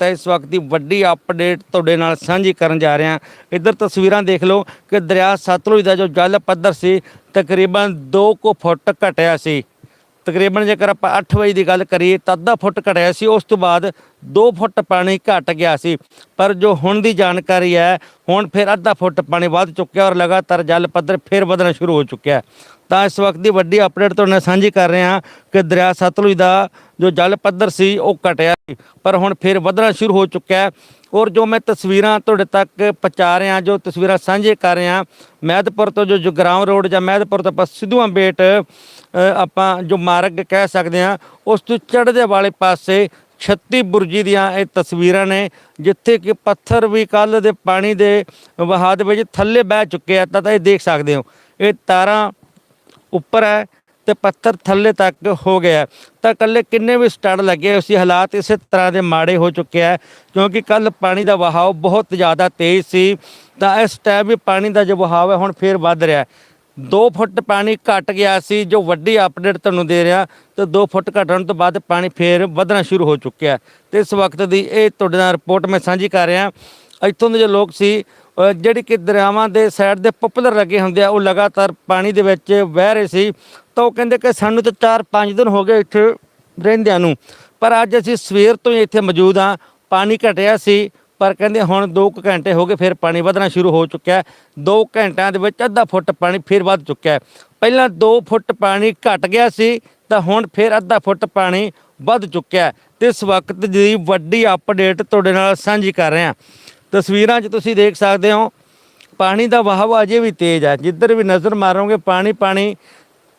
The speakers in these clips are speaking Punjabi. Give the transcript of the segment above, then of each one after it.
ਤਾਂ ਇਸ ਵਕਤ ਦੀ ਵੱਡੀ ਅਪਡੇਟ ਤੁਹਾਡੇ ਨਾਲ ਸਾਂਝੀ ਕਰਨ ਜਾ ਰਹੇ। ਹਾਂ ਇੱਧਰ ਤਸਵੀਰਾਂ ਦੇਖ ਲਓ ਕਿ ਦਰਿਆ ਸਤਲੁਜ ਦਾ ਜੋ ਜਲ ਪੱਧਰ ਸੀ, ਤਕਰੀਬਨ 2 ਕੁ ਫੁੱਟ ਘਟਿਆ ਸੀ। ਤਕਰੀਬਨ ਜੇਕਰ ਆਪਾਂ 8 ਵਜੇ ਦੀ ਗੱਲ ਕਰੀਏ ਤਾਂ ਅੱਧਾ ਫੁੱਟ ਘਟਿਆ ਸੀ, ਉਸ ਤੋਂ ਬਾਅਦ 2 ਫੁੱਟ ਪਾਣੀ ਘਟ ਗਿਆ ਸੀ। ਪਰ ਜੋ ਹੁਣ ਦੀ ਜਾਣਕਾਰੀ ਹੈ, ਹੁਣ ਫਿਰ ਅੱਧਾ ਫੁੱਟ ਪਾਣੀ ਵੱਧ ਚੁੱਕਿਆ ਔਰ ਲਗਾਤਾਰ ਜਲ ਪੱਧਰ ਫਿਰ ਵਧਣਾ ਸ਼ੁਰੂ ਹੋ ਚੁੱਕਿਆ ਹੈ। ਤਾਂ ਇਸ ਵਕਤ ਦੀ ਵੱਡੀ ਅਪਡੇਟ ਤੁਹਾਡੇ ਨਾਲ ਸਾਂਝੀ ਕਰ ਰਹੇ ਹਾਂ ਕਿ ਦਰਿਆ ਸਤਲੁਜ ਦਾ ਜੋ ਜਲ ਪੱਧਰ ਸੀ, ਉਹ ਘਟਿਆ ਸੀ, ਪਰ ਹੁਣ ਫਿਰ ਵਧਣਾ ਸ਼ੁਰੂ ਹੋ ਚੁੱਕਿਆ ਹੈ। ਔਰ ਜੋ ਮੈਂ ਤਸਵੀਰਾਂ ਤੁਹਾਡੇ ਤੱਕ ਪਹੁੰਚਾ ਰਿਹਾ, ਜੋ ਤਸਵੀਰਾਂ ਸਾਂਝੇ ਕਰ ਰਿਹਾ, ਮਹਿਦਪੁਰ ਤੋਂ ਜੋ ਜਗਰਾਉਂ ਰੋਡ ਜਾਂ ਮਹਿਦਪੁਰ ਤੋਂ ਆਪਾਂ ਸਿੱਧੂਆਂ ਬੇਟ ਆਪਾਂ ਜੋ ਮਾਰਗ ਕਹਿ ਸਕਦੇ ਹਾਂ, ਉਸ ਤੋਂ ਚੜ੍ਹਦੇ ਵਾਲੇ ਪਾਸੇ 36 ਬੁਰਜੀ ਦੀਆਂ ਇਹ ਤਸਵੀਰਾਂ ਨੇ, ਜਿੱਥੇ ਕਿ ਪੱਥਰ ਵੀ ਕੱਲ ਦੇ ਪਾਣੀ ਦੇ ਵਹਾਅ ਦੇ ਵਿੱਚ ਥੱਲੇ ਬਹਿ ਚੁੱਕੇ ਆ ਤਾਂ ਇਹ ਦੇਖ ਸਕਦੇ ਹੋ। ਇਹ ਤਾਰਾਂ ਉੱਪਰ ਹੈ ਤੇ ਪੱਥਰ ਥੱਲੇ ਤੱਕ ਹੋ ਗਿਆ। ਤਾਂ ਕੱਲੇ ਕਿੰਨੇ ਵੀ ਸਟੜ ਲੱਗੇ ਉਸੇ ਹਾਲਾਤ ਇਸੇ ਤਰ੍ਹਾਂ ਦੇ ਮਾੜੇ ਹੋ ਚੁੱਕੇ ਹੈ ਕਿਉਂਕਿ ਕੱਲ ਪਾਣੀ ਦਾ ਵਹਾਅ ਬਹੁਤ ਜ਼ਿਆਦਾ ਤੇਜ਼ ਸੀ। ਤਾਂ ਇਸ ਟਾਈਮ ਵੀ ਪਾਣੀ ਦਾ ਜੋ ਵਹਾਅ ਹੈ ਹੁਣ ਫੇਰ ਵੱਧ ਰਿਹਾ। ਹੈ 2 ਫੁੱਟ ਪਾਣੀ ਘਟ ਗਿਆ ਸੀ, ਜੋ ਵੱਡੀ ਅਪਡੇਟ ਤੁਹਾਨੂੰ ਦੇ ਰਿਹਾ। ਤੇ 2 ਫੁੱਟ ਘਟਣ ਤੋਂ ਬਾਅਦ ਪਾਣੀ ਫੇਰ ਵਧਣਾ ਸ਼ੁਰੂ ਹੋ ਚੁੱਕਿਆ। ਹੈ ਤੇ ਇਸ ਵਕਤ ਦੀ ਇਹ ਤੁਹਾਡੇ ਨਾਲ ਰਿਪੋਰਟ ਮੈਂ ਸਾਂਝੀ ਕਰ ਰਿਹਾ। ਇੱਥੋਂ ਦੇ ਜੋ ਲੋਕ ਸੀ ਜਿਹੜੀ ਕਿ ਦਰਿਆਵਾਂ ਦੇ ਸਾਈਡ ਦੇ ਪਪੂਲਰ ਲੱਗੇ ਹੁੰਦੇ ਆ, ਉਹ ਲਗਾਤਾਰ ਪਾਣੀ ਦੇ ਵਿੱਚ ਵਹਿ ਰਹੇ ਸੀ। ਤਾਂ ਉਹ ਕਹਿੰਦੇ ਕਿ ਸਾਨੂੰ ਤਾਂ 4-5 ਦਿਨ ਹੋ ਗਏ ਇੱਥੇ ਰਹਿੰਦਿਆਂ ਨੂੰ, ਪਰ ਅੱਜ ਅਸੀਂ ਸਵੇਰ ਤੋਂ ਹੀ ਇੱਥੇ ਮੌਜੂਦ ਆ ਪਾਣੀ ਘਟਿਆ ਸੀ, ਪਰ ਕਹਿੰਦੇ ਹੁਣ 2 ਘੰਟੇ ਹੋ ਗਏ, ਫਿਰ ਪਾਣੀ ਵਧਣਾ ਸ਼ੁਰੂ ਹੋ ਚੁੱਕਿਆ ਹੈ। 2 ਘੰਟਿਆਂ ਦੇ ਵਿੱਚ ਅੱਧਾ ਫੁੱਟ ਪਾਣੀ ਫਿਰ ਵੱਧ ਚੁੱਕਿਆ ਪਹਿਲਾਂ 2 ਫੁੱਟ ਪਾਣੀ ਘਟ ਗਿਆ ਸੀ, ਤਾਂ ਹੁਣ ਫਿਰ ਅੱਧਾ ਫੁੱਟ ਪਾਣੀ ਵੱਧ ਚੁੱਕਿਆ ਹੈ। ਤੇ ਇਸ ਵਕਤ ਦੀ ਵੱਡੀ ਅਪਡੇਟ ਤੁਹਾਡੇ ਨਾਲ ਸਾਂਝੀ ਕਰ ਰਹੇ ਹਾਂ। ਤਸਵੀਰਾਂ 'ਚ ਤੁਸੀਂ ਦੇਖ ਸਕਦੇ ਹੋ, ਪਾਣੀ ਦਾ ਵਹਾਅ ਅਜੇ ਵੀ ਤੇਜ਼ ਹੈ। ਜਿੱਧਰ ਵੀ ਨਜ਼ਰ ਮਾਰੋਗੇ ਪਾਣੀ ਪਾਣੀ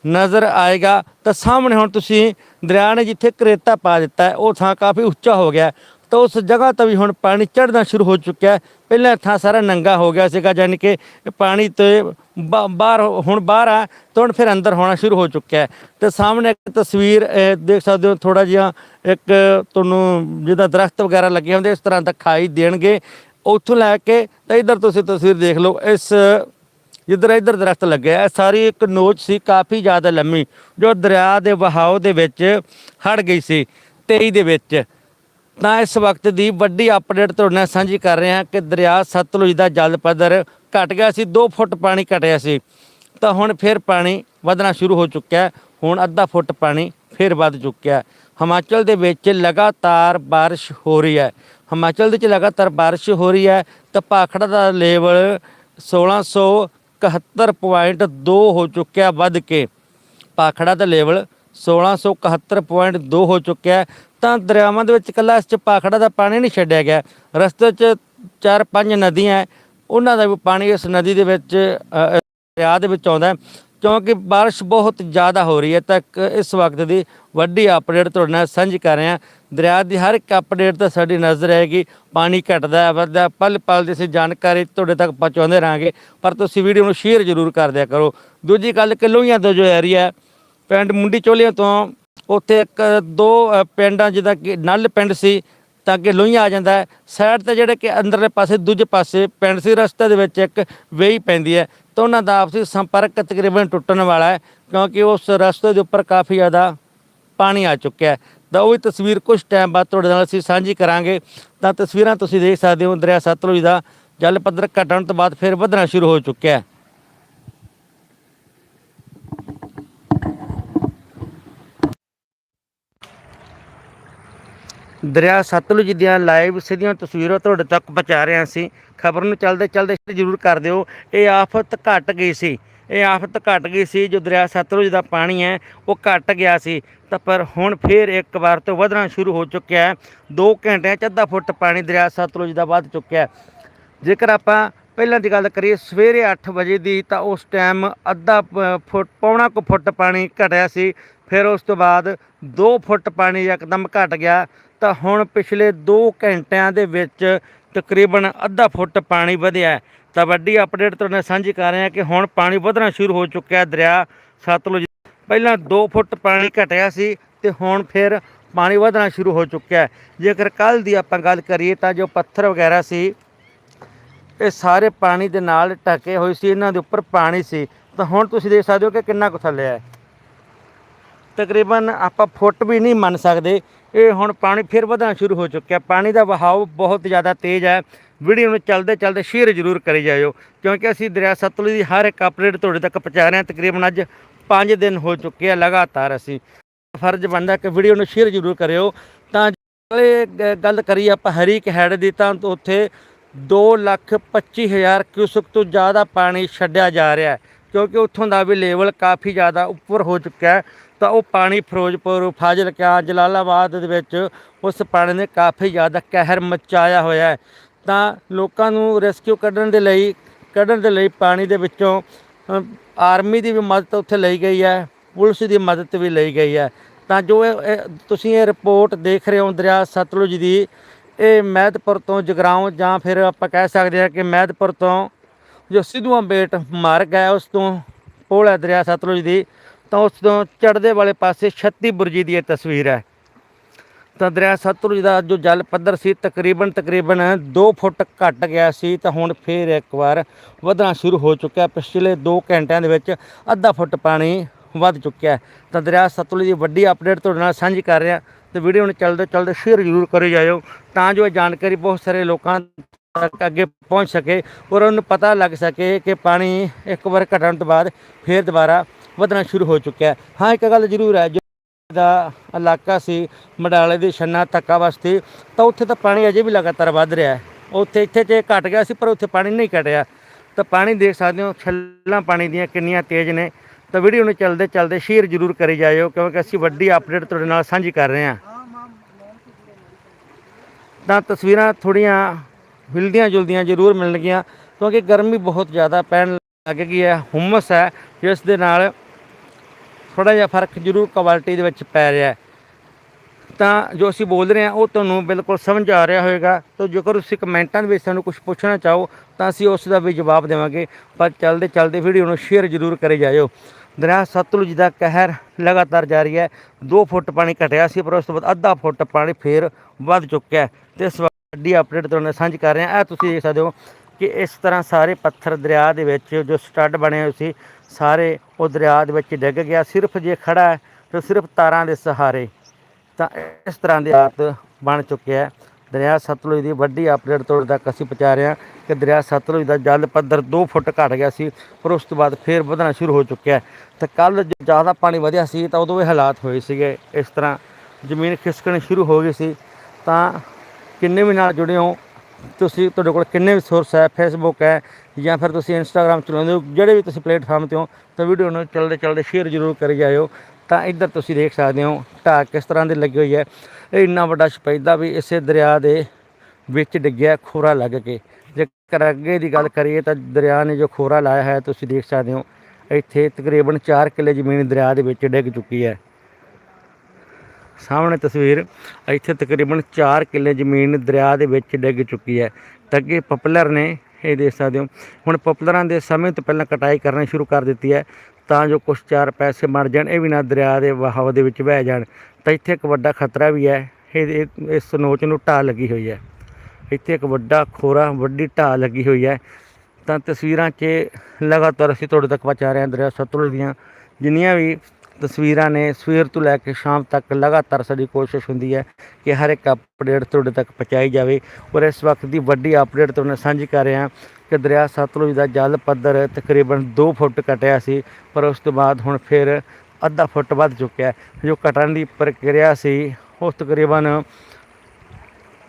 ਨਜ਼ਰ ਆਏਗਾ, ਤਾਂ ਸਾਹਮਣੇ ਹੁਣ ਤੁਸੀਂ ਦਰਿਆ ਨੇ ਜਿੱਥੇ ਕਰੇਤਾ ਪਾ ਦਿੱਤਾ ਉਹ ਥਾਂ ਕਾਫੀ ਉੱਚਾ ਹੋ ਗਿਆ ਤਾਂ ਉਸ ਜਗ੍ਹਾ ਤੋਂ ਵੀ ਹੁਣ ਪਾਣੀ ਚੜ੍ਹਨਾ ਸ਼ੁਰੂ ਹੋ ਚੁੱਕਿਆ ਹੈ। ਪਹਿਲਾਂ ਥਾਂ ਸਾਰਾ ਨੰਗਾ ਹੋ ਗਿਆ ਸੀਗਾ ਯਾਨੀ ਕਿ ਪਾਣੀ ਤੇ ਬਾ- ਬਾਹਰ ਹੁਣ ਬਾਹਰ ਆ, ਤਾਂ ਹੁਣ ਫਿਰ ਅੰਦਰ ਹੋਣਾ ਸ਼ੁਰੂ ਹੋ ਚੁੱਕਿਆ ਹੈ। ਤੇ ਸਾਹਮਣੇ ਇੱਕ ਤਸਵੀਰ ਦੇਖ ਸਕਦੇ ਹੋ ਥੋੜਾ ਜਿਹਾ ਇੱਕ ਤੁਹਾਨੂੰ ਜਿਹਦਾ ਦਰਖਤ ਵਗੈਰਾ ਲੱਗੇ ਹੁੰਦੇ, ਇਸ ਤਰ੍ਹਾਂ ਦਿਖਾਈ ਦੇਣਗੇ। ਉੱਥੋਂ ਲੈ ਕੇ ਤਾਂ ਇਧਰ ਤੁਸੀਂ ਤਸਵੀਰ ਦੇਖ ਲਓ, ਇਸ ਜਿੱਧਰ ਇੱਧਰ ਦਰਖਤ ਲੱਗਿਆ ਹੈ ਸਾਰੀ ਇੱਕ ਨੋਚ ਸੀ, ਕਾਫੀ ਜ਼ਿਆਦਾ ਲੰਮੀ, ਜੋ ਦਰਿਆ ਦੇ ਵਹਾਓ ਦੇ ਵਿੱਚ ਹੜ ਗਈ ਸੀ 23 ਦੇ ਵਿੱਚ। ਤਾਂ ਇਸ ਵਕਤ ਦੀ ਵੱਡੀ ਅਪਡੇਟ ਤੁਹਾਡੇ ਨਾਲ ਸਾਂਝੀ ਕਰ ਰਹੇ ਹਾਂ ਕਿ ਦਰਿਆ ਸਤਲੁਜ ਦਾ ਜਲ ਪੱਧਰ ਘਟ ਗਿਆ ਸੀ 2 ਫੁੱਟ ਪਾਣੀ ਘਟਿਆ ਸੀ। ਤਾਂ ਹੁਣ ਫਿਰ ਪਾਣੀ ਵਧਣਾ ਸ਼ੁਰੂ ਹੋ ਚੁੱਕਿਆ ਹੁਣ ਅੱਧਾ ਫੁੱਟ ਪਾਣੀ ਫਿਰ ਵੱਧ ਚੁੱਕਿਆ ਹਿਮਾਚਲ ਦੇ ਵਿੱਚ ਲਗਾਤਾਰ ਬਾਰਿਸ਼ ਹੋ ਰਹੀ ਹੈ। ਹਿਮਾਚਲ ਦੇ ਵਿੱਚ ਲਗਾਤਾਰ ਬਾਰਿਸ਼ ਹੋ ਰਹੀ ਹੈ, ਤਾਂ ਭਾਖੜਾ ਦਾ ਲੈਵਲ 1671.2 ਹੋ ਚੁੱਕਿਆ ਵੱਧ ਕੇ। ਪਾਖੜਾ ਦਾ ਲੈਵਲ 1671.2 ਹੋ ਚੁੱਕਿਆ ਤਾਂ ਦਰਿਆਵਾਂ ਦੇ ਵਿੱਚ ਕੱਲਾ ਇਸ ਚ ਪਾਖੜਾ ਦਾ ਪਾਣੀ ਨਹੀਂ ਛੱਡਿਆ ਗਿਆ। ਰਸਤੇ 'ਚ ਚਾਰ ਪੰਜ ਨਦੀਆਂ ਉਹਨਾਂ ਦਾ ਵੀ ਪਾਣੀ ਇਸ ਨਦੀ ਦੇ ਵਿੱਚ ਦਰਿਆ ਦੇ ਵਿੱਚ ਆਉਂਦਾ ਕਿਉਂਕਿ ਬਾਰਿਸ਼ ਬਹੁਤ ਜ਼ਿਆਦਾ ਹੋ ਰਹੀ ਹੈ ਤਾਂ ਇੱਕ ਇਸ ਵਕਤ ਦੀ ਵੱਡੀ ਅਪਡੇਟ ਤੁਹਾਡੇ ਨਾਲ ਸਾਂਝੀ ਕਰ ਰਹੇ ਹਾਂ। ਦਰਿਆ ਦੀ ਹਰ ਇੱਕ ਅਪਡੇਟ ਤਾਂ ਸਾਡੀ ਨਜ਼ਰ ਰਹੇਗੀ ਪਾਣੀ ਘਟਦਾ ਵੱਧਦਾ ਪਲ ਪਲ ਦੀ ਅਸੀਂ ਜਾਣਕਾਰੀ ਤੁਹਾਡੇ ਤੱਕ ਪਹੁੰਚਾਉਂਦੇ ਰਹਾਂਗੇ ਪਰ ਤੁਸੀਂ ਵੀਡੀਓ ਨੂੰ ਸ਼ੇਅਰ ਜ਼ਰੂਰ ਕਰ ਦਿਆ ਕਰੋ। ਦੂਜੀ ਗੱਲ ਕਿ ਲੋਹੀਆਂ ਦਾ ਜੋ ਏਰੀਆ ਪਿੰਡ ਮੁੰਡੀ ਚੋਲੀਆਂ ਤੋਂ ਉੱਥੇ ਇੱਕ ਦੋ ਅ, ਪਿੰਡਾਂ ਜਿਹਦਾ ਕਿ ਨਲ ਪਿੰਡ ਸੀ ਤਾਂ ਅੱਗੇ ਲੋਹੀਆਂ ਆ ਜਾਂਦਾ ਸਾਈਡ ਤੇ ਜਿਹੜੇ ਕਿ ਅੰਦਰਲੇ ਪਾਸੇ, ਦੂਜੇ ਪਾਸੇ ਪਿੰਡ ਸੀ, ਰਸਤੇ ਦੇ ਵਿੱਚ ਇੱਕ ਵੇਈ ਪੈਂਦੀ ਹੈ। ਤਾਂ ਉਹਨਾਂ ਦਾ ਆਪਸੀ ਸੰਪਰਕ ਤਕਰੀਬਨ ਟੁੱਟਣ ਵਾਲਾ ਹੈ, ਕਿਉਂਕਿ ਉਸ ਰਸਤੇ ਦੇ ਉੱਪਰ ਕਾਫੀ ਜ਼ਿਆਦਾ ਪਾਣੀ ਆ ਚੁੱਕਿਆ ਹੈ। ਤਾਂ ਉਹ ਤਸਵੀਰ ਕੁਝ ਟਾਈਮ ਬਾਅਦ ਤੁਹਾਡੇ ਨਾਲ ਅਸੀਂ ਸਾਂਝੀ ਕਰਾਂਗੇ। ਤਾਂ ਤਸਵੀਰਾਂ ਤੁਸੀਂ ਦੇਖ ਸਕਦੇ ਹੋ, ਦਰਿਆ ਸਤਲੁਜ ਦਾ। ਜਲ ਪੱਧਰ ਘਟਣ ਤੋਂ ਬਾਅਦ ਫਿਰ ਵਧਣਾ ਸ਼ੁਰੂ ਹੋ ਚੁੱਕਿਆ ਹੈ। ਦਰਿਆ ਸਤਲੁਜ ਦੀਆਂ ਲਾਈਵ ਸਿੱਧੀਆਂ ਤਸਵੀਰਾਂ ਤੁਹਾਡੇ ਤੱਕ ਪਹੁੰਚਾ ਰਹੇ ਹਾਂ ਅਸੀਂ ਖਬਰ ਨੂੰ ਚੱਲਦੇ ਚੱਲਦੇ ਜ਼ਰੂਰ ਕਰ ਦਿਓ। ਇਹ ਆਫਤ ਘਟ ਗਈ ਸੀ। ਇਹ ਆਫਤ ਘਟ ਗਈ ਸੀ ਜੋ ਦਰਿਆ ਸਤਲੁਜ ਦਾ ਪਾਣੀ ਹੈ, ਉਹ ਘਟ ਗਿਆ ਸੀ। ਤਾਂ ਪਰ ਹੁਣ ਫੇਰ ਇੱਕ ਵਾਰ ਤੋਂ ਵਧਣਾ ਸ਼ੁਰੂ ਹੋ ਚੁੱਕਿਆ ਹੈ। 2 ਘੰਟਿਆਂ 'ਚ ਅੱਧਾ ਫੁੱਟ ਪਾਣੀ ਦਰਿਆ ਸਤਲੁਜ ਦਾ ਵੱਧ ਚੁੱਕਿਆ ਹੈ। ਜੇਕਰ ਆਪਾਂ ਪਹਿਲਾਂ ਦੀ ਗੱਲ ਕਰੀਏ, ਸਵੇਰੇ 8 ਵਜੇ ਦੀ ਤਾਂ ਉਸ ਟਾਈਮ ਅੱਧਾ ਫੁੱਟ, ਪੌਣਾ ਕੁ ਫੁੱਟ ਪਾਣੀ ਘਟਿਆ ਸੀ। ਫਿਰ ਉਸ ਤੋਂ ਬਾਅਦ 2 ਫੁੱਟ ਪਾਣੀ ਇੱਕਦਮ ਘਟ ਗਿਆ। ਤਾਂ ਹੁਣ ਪਿਛਲੇ 2 ਘੰਟਿਆਂ ਦੇ ਵਿੱਚ ਤਕਰੀਬਨ ਅੱਧਾ ਫੁੱਟ ਪਾਣੀ ਵਧਿਆ ਤਾਂ ਵੱਡੀ ਅਪਡੇਟ ਤੁਹਾਡੇ ਨਾਲ ਸਾਂਝੀ ਕਰ ਰਹੇ ਹਾਂ ਕਿ ਹੁਣ ਪਾਣੀ ਵਧਣਾ ਸ਼ੁਰੂ ਹੋ ਚੁੱਕਿਆ ਦਰਿਆ, ਸਤਲੁਜ ਪਹਿਲਾਂ 2 ਫੁੱਟ ਪਾਣੀ ਘਟਿਆ ਸੀ ਤੇ ਹੁਣ ਫਿਰ ਪਾਣੀ ਵਧਣਾ ਸ਼ੁਰੂ ਹੋ ਚੁੱਕਿਆ ਜੇਕਰ ਕੱਲ ਦੀ ਆਪਾਂ ਗੱਲ ਕਰੀਏ ਤਾਂ ਜੋ ਪੱਥਰ ਵਗੈਰਾ ਸੀ ਇਹ ਸਾਰੇ ਪਾਣੀ ਦੇ ਨਾਲ ਢਕੇ ਹੋਏ ਸੀ, ਇਹਨਾਂ ਦੇ ਉੱਪਰ ਪਾਣੀ ਸੀ। ਤਾਂ ਹੁਣ ਤੁਸੀਂ ਦੇਖ ਸਕਦੇ ਹੋ ਕਿ ਕਿੰਨਾ ਕੁ ਥੱਲੇ ਹੈ। ਤਕਰੀਬਨ ਆਪਾਂ ਫੁੱਟ ਵੀ ਨਹੀਂ ਮੰਨ ਸਕਦੇ। ਇਹ ਹੁਣ ਪਾਣੀ ਫਿਰ ਵਧਣਾ ਸ਼ੁਰੂ ਹੋ ਚੁੱਕਿਆ। ਪਾਣੀ ਦਾ ਵਹਾਅ ਬਹੁਤ ਜ਼ਿਆਦਾ ਤੇਜ਼ ਹੈ। ਵੀਡੀਓ ਨੂੰ ਚੱਲਦੇ ਚੱਲਦੇ ਸ਼ੇਅਰ ਜ਼ਰੂਰ ਕਰੀ ਜਾਇਓ, ਕਿਉਂਕਿ ਅਸੀਂ ਦਰਿਆ ਸਤਲੁਜ ਦੀ ਹਰ ਇੱਕ ਅਪਡੇਟ ਤੁਹਾਡੇ ਤੱਕ ਪਹੁੰਚਾ ਰਹੇ ਹਾਂ। ਤਕਰੀਬਨ ਅੱਜ 5 ਦਿਨ ਹੋ ਚੁੱਕੇ ਆ ਲਗਾਤਾਰ ਅਸੀਂ। ਫਰਜ਼ ਬਣਦਾ ਕਿ ਵੀਡੀਓ ਨੂੰ ਸ਼ੇਅਰ ਜ਼ਰੂਰ ਕਰਿਓ। ਤਾਂ ਇਹ ਗੱਲ ਕਰੀ ਆਪਾਂ ਹਰੀਕ ਹੈਡ ਦੀ, ਤਾਂ ਉੱਥੇ 2 ਲੱਖ 25 ਹਜ਼ਾਰ ਕਿਊਸਕ ਤੋਂ ਜ਼ਿਆਦਾ ਪਾਣੀ ਛੱਡਿਆ ਜਾ ਰਿਹਾ ਹੈ। ਕਿਉਂਕਿ ਉੱਥੋਂ ਦਾ ਵੀ ਲੈਵਲ ਕਾਫੀ ਜ਼ਿਆਦਾ ਉੱਪਰ ਹੋ ਚੁੱਕਿਆ ਹੈ, ਤਾਂ ਉਹ ਪਾਣੀ ਫਿਰੋਜ਼ਪੁਰ, ਫਾਜ਼ਿਲਕਾ, ਜਲਾਲਾਬਾਦ ਦੇ ਵਿੱਚ ਉਸ ਪਾਣੀ ਨੇ ਕਾਫੀ ਜ਼ਿਆਦਾ ਕਹਿਰ ਮਚਾਇਆ ਹੋਇਆ ਹੈ। ਤਾਂ ਲੋਕਾਂ ਨੂੰ ਰੈਸਕਿਊ ਕੱਢਣ ਦੇ ਲਈ, ਕੱਢਣ ਦੇ ਲਈ ਪਾਣੀ ਦੇ ਵਿੱਚੋਂ ਆਰਮੀ ਦੀ ਵੀ ਮਦਦ ਉੱਥੇ ਲਈ ਗਈ ਹੈ, ਪੁਲਿਸ ਦੀ ਮਦਦ ਵੀ ਲਈ ਗਈ ਹੈ। ਤਾਂ ਜੋ ਇਹ, ਤੁਸੀਂ ਇਹ ਰਿਪੋਰਟ ਦੇਖ ਰਹੇ ਹੋ ਦਰਿਆ ਸਤਲੁਜ ਦੀ ਇਹ ਮਹਿਦਪੁਰ ਤੋਂ ਜਗਰਾਉਂ ਜਾਂ ਫਿਰ ਆਪਾਂ ਕਹਿ ਸਕਦੇ ਹਾਂ ਕਿ ਮਹਿਦਪੁਰ ਤੋਂ ਜੋ ਸਿੱਧੂਆਂ ਬੇਟ ਮਾਰਗ ਹੈ, ਉਸ ਤੋਂ ਪੋਲ ਹੈ ਦਰਿਆ ਸਤਲੁਜ ਦੀ, ਤਾਂ ਉਸ ਤੋਂ ਚੜ੍ਹਦੇ ਵਾਲੇ ਪਾਸੇ 36 ਬੁਰਜੀ ਦੀ ਇਹ ਤਸਵੀਰ ਹੈ। ਤਾਂ ਦਰਿਆ ਸਤਲੁਜ ਦਾ ਜੋ ਜਲ ਪੱਧਰ ਸੀ, ਤਕਰੀਬਨ ਤਕਰੀਬਨ 2 ਫੁੱਟ ਘਟ ਗਿਆ ਸੀ, ਤਾਂ ਹੁਣ ਫੇਰ ਇੱਕ ਵਾਰ ਵਧਣਾ ਸ਼ੁਰੂ ਹੋ ਚੁੱਕਿਆ ਪਿਛਲੇ 2 ਘੰਟਿਆਂ ਦੇ ਵਿੱਚ ਅੱਧਾ ਫੁੱਟ ਪਾਣੀ ਵੱਧ ਚੁੱਕਿਆ ਤਾਂ ਦਰਿਆ ਸਤਲੁਜ ਦੀ ਵੱਡੀ ਅਪਡੇਟ ਤੁਹਾਡੇ ਨਾਲ ਸਾਂਝੀ ਕਰ ਰਿਹਾ। ਤੇ ਵੀਡੀਓ ਨੂੰ ਚੱਲਦੇ ਚੱਲਦੇ ਸ਼ੇਅਰ ਜ਼ਰੂਰ ਕਰੀ ਜਾਇਓ, ਤਾਂ ਜੋ ਇਹ ਜਾਣਕਾਰੀ ਬਹੁਤ ਸਾਰੇ ਲੋਕਾਂ ਤੱਕ ਅੱਗੇ ਪਹੁੰਚ ਸਕੇ ਔਰ ਉਹਨੂੰ ਪਤਾ ਲੱਗ ਸਕੇ ਕਿ ਪਾਣੀ ਇੱਕ ਵਾਰ ਘਟਣ ਤੋਂ ਬਾਅਦ ਫੇਰ ਦੁਬਾਰਾ ਵਧਣਾ ਸ਼ੁਰੂ ਹੋ ਚੁੱਕਿਆ ਹੈ। ਹਾਂ, ਇੱਕ ਗੱਲ ਜ਼ਰੂਰ ਹੈ, ਜੋ ਦਾ ਇਲਾਕਾ ਸੀ ਮਡਾਲੇ ਦੀ ਛੰਨਾ ਤੱਕਾ ਵਾਸਤੇ, ਤਾਂ ਉੱਥੇ ਤਾਂ ਪਾਣੀ ਅਜੇ ਵੀ ਲਗਾਤਾਰ ਵੱਧ ਰਿਹਾ ਹੈ। ਉੱਥੇ ਇੱਥੇ ਤੇ ਘਟ ਗਿਆ ਸੀ, ਪਰ ਉੱਥੇ ਪਾਣੀ ਨਹੀਂ ਘਟਿਆ। ਤਾਂ ਪਾਣੀ ਦੇਖ ਸਕਦੇ ਹੋ, ਛੱਲਾਂ ਪਾਣੀ ਦੀਆਂ ਕਿੰਨੀਆਂ ਤੇਜ਼ ਨੇ। ਤਾਂ ਵੀਡੀਓ ਨੂੰ ਚੱਲਦੇ ਚਲਦੇ ਸ਼ੇਅਰ ਜ਼ਰੂਰ ਕਰੀ ਜਾਇਓ, ਕਿਉਂਕਿ ਅਸੀਂ ਵੱਡੀ ਅਪਡੇਟ ਤੁਹਾਡੇ ਨਾਲ ਸਾਂਝੀ ਕਰ ਰਹੇ ਹਾਂ। ਤਾਂ ਤਸਵੀਰਾਂ ਥੋੜੀਆਂ ਹਿਲਦੀਆਂ ਜੁਲਦੀਆਂ ਜ਼ਰੂਰ ਮਿਲਣਗੀਆਂ, ਕਿਉਂਕਿ ਗਰਮੀ ਬਹੁਤ ਜ਼ਿਆਦਾ ਪੈਣ ਲੱਗ ਗਈ ਹੈ, ਹੁਮਸ ਹੈ, ਜਿਸ ਦੇ ਨਾਲ ਥੋੜਾ ਜਿਹਾ ਫ਼ਰਕ ਜ਼ਰੂਰ ਕੁਆਲਿਟੀ ਦੇ ਵਿੱਚ ਪੈ ਰਿਹਾ ਹੈ। ਤਾਂ ਜੋ ਅਸੀਂ ਬੋਲ ਰਹੇ ਹਾਂ, ਉਹ ਤੁਹਾਨੂੰ ਬਿਲਕੁਲ ਸਮਝ ਆ ਰਿਹਾ ਹੋਵੇਗਾ। ਤਾਂ ਜੇਕਰ ਤੁਸੀਂ ਕਮੈਂਟਾਂ ਦੇ ਵਿੱਚ ਸਾਨੂੰ ਕੁਝ ਪੁੱਛਣਾ ਚਾਹੋ, ਤਾਂ ਅਸੀਂ ਉਸ ਦਾ ਵੀ ਜਵਾਬ ਦੇਵਾਂਗੇ। ਪਰ ਚੱਲਦੇ ਚੱਲਦੇ ਵੀਡੀਓ ਨੂੰ ਸ਼ੇਅਰ ਜ਼ਰੂਰ ਕਰੇ ਜਾਇਓ। ਦਰਿਆ ਸਤਲੁਜ ਦਾ ਕਹਿਰ ਲਗਾਤਾਰ ਜਾਰੀ ਹੈ। 2 ਫੁੱਟ ਪਾਣੀ ਘਟਿਆ ਸੀ, ਪਰ ਉਸ ਤੋਂ ਬਾਅਦ ਅੱਧਾ ਫੁੱਟ ਪਾਣੀ ਫੇਰ ਵੱਧ ਚੁੱਕਿਆ ਹੈ। ਤੇ ਇਸ ਵੱਡੀ ਅਪਡੇਟ ਤੁਹਾਨੂੰ ਸਾਂਝ ਕਰ ਰਹੇ ਹਾਂ। ਇਹ ਤੁਸੀਂ ਦੇਖ ਸਕਦੇ ਹੋ ਕਿ ਇਸ ਤਰ੍ਹਾਂ ਸਾਰੇ ਪੱਥਰ ਦਰਿਆ ਦੇ ਵਿੱਚ ਜੋ ਸਟੱਡ ਬਣੇ ਹੋਏ ਸੀ, ਸਾਰੇ ਉਹ ਦਰਿਆ ਦੇ ਵਿੱਚ ਡਿੱਗ ਗਿਆ। ਸਿਰਫ ਜੇ ਖੜਾ ਹੈ, ਤਾਂ ਸਿਰਫ ਤਾਰਾਂ ਦੇ ਸਹਾਰੇ ਤਾਂ ਇਸ ਤਰ੍ਹਾਂ ਦੀ ਹਾਲਾਤ ਬਣ ਚੁੱਕਿਆ ਹੈ ਦਰਿਆ ਸਤਲੁਜ ਦੀ ਵੱਡੀ ਅਪਡੇਟ ਤੁਹਾਡੇ ਤੱਕ ਅਸੀਂ ਪਹੁੰਚਾ ਰਹੇ ਹਾਂ ਕਿ ਦਰਿਆ ਸਤਲੁਜ ਦਾ ਜਲ ਪੱਧਰ 2 ਫੁੱਟ ਘਟ ਗਿਆ ਸੀ ਪਰ ਉਸ ਤੋਂ ਬਾਅਦ ਫੇਰ ਵਧਣਾ ਸ਼ੁਰੂ ਹੋ ਚੁੱਕਿਆ ਹੈ। ਤਾਂ ਕੱਲ ਜ਼ਿਆਦਾ ਪਾਣੀ ਵਧਿਆ ਸੀ ਤਾਂ ਉਦੋਂ ਇਹ ਹਾਲਾਤ ਹੋਏ ਸੀਗੇ। ਇਸ ਤਰ੍ਹਾਂ ਜ਼ਮੀਨ ਖਿਸਕਣੀ ਸ਼ੁਰੂ ਹੋ ਗਈ ਸੀ। ਤਾਂ ਕਿੰਨੇ ਵੀ ਨਾਲ ਜੁੜੇ ਹੋ, ਤੁਸੀਂ ਤੁਹਾਡੇ ਕੋਲ ਕਿੰਨੇ ਵੀ ਸੋਰਸ ਹੈ ਫੇਸਬੁੱਕ ਹੈ ਜਾਂ ਫਿਰ ਤੁਸੀਂ ਇੰਸਟਾਗ੍ਰam ਚਲਾਉਂਦੇ ਹੋ, ਜਿਹੜੇ ਵੀ ਤੁਸੀਂ ਪਲੇਟਫਾਰਮ ਤੇ ਹੋ, ਤਾਂ ਵੀਡੀਓ ਨੂੰ ਚੱਲਦੇ ਚੱਲਦੇ ਸ਼ੇਅਰ ਜ਼ਰੂਰ ਕਰੀ ਜਾਇਓ। ਤਾਂ ਇੱਧਰ ਤੁਸੀਂ ਦੇਖ ਸਕਦੇ ਹੋ ਢਾਹ ਕਿਸ ਤਰ੍ਹਾਂ ਦੀ ਲੱਗੀ ਹੋਈ ਹੈ। ਇਹ ਇੰਨਾ ਵੱਡਾ ਸਪੈਦਾ ਵੀ ਇਸੇ ਦਰਿਆ ਦੇ ਵਿੱਚ ਡਿੱਗਿਆ ਖੋਰਾ ਲੱਗ ਕੇ। ਜੇਕਰ ਅੱਗੇ ਦੀ ਗੱਲ ਕਰੀਏ ਤਾਂ ਦਰਿਆ ਨੇ ਜੋ ਖੋਰਾ ਲਾਇਆ ਹੈ, ਤੁਸੀਂ ਦੇਖ ਸਕਦੇ ਹੋ, ਇੱਥੇ ਤਕਰੀਬਨ 4 ਕਿੱਲੇ ਜ਼ਮੀਨ ਦਰਿਆ ਦੇ ਵਿੱਚ ਡਿੱਗ ਚੁੱਕੀ ਹੈ। ਸਾਹਮਣੇ ਤਸਵੀਰ, ਇੱਥੇ ਤਕਰੀਬਨ 4 ਕਿੱਲੇ ਜ਼ਮੀਨ ਦਰਿਆ ਦੇ ਵਿੱਚ ਡਿੱਗ ਚੁੱਕੀ ਹੈ। ਤਾਂ ਅੱਗੇ ਨੇ ਇਹ ਦੇਖ ਸਕਦੇ ਹੋ, ਹੁਣ ਪਪੂਲਰਾਂ ਦੇ ਸਮੇਂ ਤੋਂ ਪਹਿਲਾਂ ਕਟਾਈ ਕਰਨੀ ਸ਼ੁਰੂ ਕਰ ਦਿੱਤੀ ਹੈ। ਤਾਂ ਜੋ ਕੁਝ ਚਾਰ ਪੈਸੇ ਮਰ ਜਾਣ, ਇਹ ਵੀ ਨਾ ਦਰਿਆ ਦੇ ਵਹਾਅ ਦੇ ਵਿੱਚ ਵਹਿ ਜਾਣ। ਤਾਂ ਇੱਥੇ ਇੱਕ ਵੱਡਾ ਖਤਰਾ ਵੀ ਹੈ, ਇਹ ਇਸ ਨੋਚ ਨੂੰ ਢਾਹ ਲੱਗੀ ਹੋਈ ਹੈ। ਇੱਥੇ ਇੱਕ ਵੱਡਾ ਖੋਰਾ, ਵੱਡੀ ਢਾਹ ਲੱਗੀ ਹੋਈ ਹੈ। ਤਾਂ ਤਸਵੀਰਾਂ 'ਚ ਲਗਾਤਾਰ ਅਸੀਂ ਤੁਹਾਡੇ ਤੱਕ ਪਹੁੰਚਾ ਰਹੇ ਹਾਂ ਦਰਿਆ ਸਤਲੁਜ ਦੀਆਂ। ਜਿੰਨੀਆਂ ਵੀ ਤਸਵੀਰਾਂ ਨੇ, ਸਵੇਰ ਤੋਂ ਲੈ ਕੇ ਸ਼ਾਮ ਤੱਕ ਲਗਾਤਾਰ ਸਾਡੀ ਕੋਸ਼ਿਸ਼ ਹੁੰਦੀ ਹੈ ਕਿ ਹਰ ਇੱਕ ਅਪਡੇਟ ਤੁਹਾਡੇ ਤੱਕ ਪਹੁੰਚਾਈ ਜਾਵੇ। ਔਰ ਇਸ ਵਕਤ ਦੀ ਵੱਡੀ ਅਪਡੇਟ ਤੁਹਾਡੇ ਨਾਲ ਸਾਂਝੀ ਕਰ ਰਹੇ ਹਾਂ ਕਿ ਦਰਿਆ ਸਤਲੁਜ ਦਾ ਜਲ ਪੱਧਰ ਤਕਰੀਬਨ 2 ਫੁੱਟ ਘਟਿਆ ਸੀ ਪਰ ਉਸ ਤੋਂ ਬਾਅਦ ਹੁਣ ਫਿਰ ਅੱਧਾ ਫੁੱਟ ਵੱਧ ਚੁੱਕਿਆ ਜੋ ਘਟਣ ਦੀ ਪ੍ਰਕਿਰਿਆ ਸੀ ਉਹ ਤਕਰੀਬਨ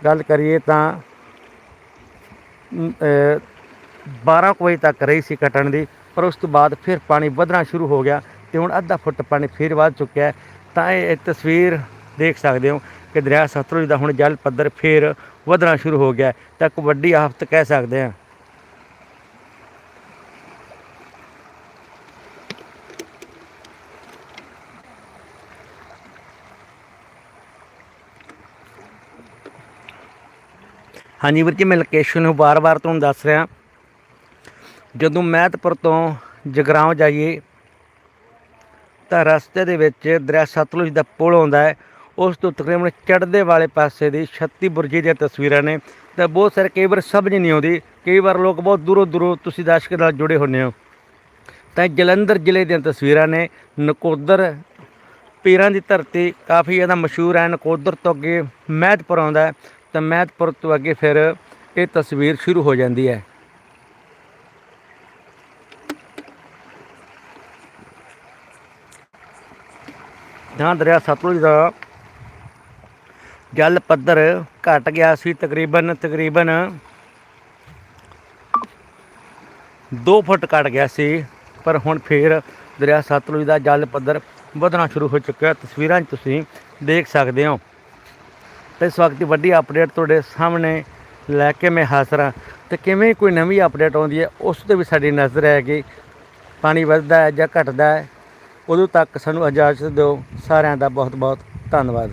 ਗੱਲ ਕਰੀਏ ਤਾਂ ਅਮ, 12 ਕੁ ਵਜੇ ਤੱਕ ਰਹੀ ਸੀ ਘਟਣ ਦੀ ਪਰ ਉਸ ਤੋਂ ਬਾਅਦ ਫਿਰ ਪਾਣੀ ਵਧਣਾ ਸ਼ੁਰੂ ਹੋ ਗਿਆ ਤੇ ਹੁਣ ਅੱਧਾ ਫੁੱਟ ਪਾਣੀ ਫਿਰ ਵੱਧ ਚੁੱਕਿਆ ਤਾਂ ਇਹ ਤਸਵੀਰ ਦੇਖ ਸਕਦੇ ਹੋ ਕਿ ਦਰਿਆ ਸਤਲੁਜ ਦਾ ਹੁਣ ਜਲ ਪੱਧਰ ਫਿਰ ਵਧਣਾ ਸ਼ੁਰੂ ਹੋ ਗਿਆ ਤਾਂ ਇੱਕ ਵੱਡੀ ਆਫਤ ਕਹਿ ਸਕਦੇ ਹਾਂ। ਹਾਂਜੀ ਵੀਰ ਜੀ, ਮੈਂ ਲੋਕੇਸ਼ਨ ਨੂੰ ਬਾਰ-ਬਾਰ ਤੁਹਾਨੂੰ ਦੱਸ ਰਿਹਾ। ਜਦੋਂ ਮਹਿਤਪੁਰ ਤੋਂ ਜਗਰਾਉਂ ਜਾਈਏ, ਤਾਂ ਰਸਤੇ ਦੇ ਵਿੱਚ ਦਰਿਆ ਸਤਲੁਜ ਦਾ ਪੁਲ ਆਉਂਦਾ ਹੈ। ਉਸ ਤੋਂ ਤਕਰੀਬਨ ਚੜ੍ਹਦੇ ਵਾਲੇ ਪਾਸੇ ਦੀ 36 ਬੁਰਜੀ ਦੀਆਂ ਤਸਵੀਰਾਂ ਨੇ। ਤਾਂ ਬਹੁਤ ਸਾਰੇ, ਕਈ ਵਾਰ ਸਮਝ ਨਹੀਂ ਆਉਂਦੀ, ਕਈ ਵਾਰ ਲੋਕ ਬਹੁਤ ਦੂਰੋਂ ਦੂਰੋਂ ਤੁਸੀਂ ਦਰਸ਼ਕ ਨਾਲ ਜੁੜੇ ਹੁੰਦੇ ਹੋ। ਤਾਂ ਇਹ ਜਲੰਧਰ ਜ਼ਿਲ੍ਹੇ ਦੀਆਂ ਤਸਵੀਰਾਂ ਨੇ। ਨਕੋਦਰ ਪੀਰਾਂ ਦੀ ਧਰਤੀ ਕਾਫੀ ਜ਼ਿਆਦਾ ਮਸ਼ਹੂਰ ਹੈ। ਨਕੋਦਰ ਤੋਂ ਅੱਗੇ ਮਹਿਤਪੁਰ ਆਉਂਦਾ ਤਾਂ ਮਹਿਤਪੁਰ ਤੋਂ ਅੱਗੇ ਫਿਰ ਇਹ ਤਸਵੀਰ ਸ਼ੁਰੂ ਹੋ ਜਾਂਦੀ ਹੈ। ਜਾਂ ਦਰਿਆ ਸਤਲੁਜ ਦਾ। ਜਲ ਪੱਧਰ ਘਟ ਗਿਆ ਸੀ ਤਕਰੀਬਨ ਤਕਰੀਬਨ 2 ਫੁੱਟ ਘਟ ਗਿਆ ਸੀ, ਪਰ ਹੁਣ ਫੇਰ ਦਰਿਆ ਸਤਲੁਜ ਦਾ ਜਲ ਪੱਧਰ ਵਧਣਾ ਸ਼ੁਰੂ ਹੋ ਚੁੱਕਿਆ। ਤਸਵੀਰਾਂ 'ਚ ਤੁਸੀਂ ਦੇਖ ਸਕਦੇ ਹੋ। ਤੇ ਇਸ ਵਕਤ ਦੀ ਵੱਡੀ ਅਪਡੇਟ ਤੁਹਾਡੇ ਸਾਹਮਣੇ ਲੈ ਕੇ ਮੈਂ ਹਾਜ਼ਰ ਹਾਂ। ਤੇ ਕਿਵੇਂ ਕੋਈ ਨਵੀਂ ਅਪਡੇਟ ਆਉਂਦੀ ਹੈ, ਉਸ ਤੇ ਵੀ ਸਾਡੀ ਨਜ਼ਰ ਹੈਗੀ ਪਾਣੀ ਵੱਧਦਾ ਹੈ ਜਾਂ ਘਟਦਾ ਹੈ, ਉਦੋਂ ਤੱਕ ਸਾਨੂੰ ਇਜਾਜ਼ਤ ਦਿਓ। ਸਾਰਿਆਂ ਦਾ ਬਹੁਤ ਬਹੁਤ ਧੰਨਵਾਦ।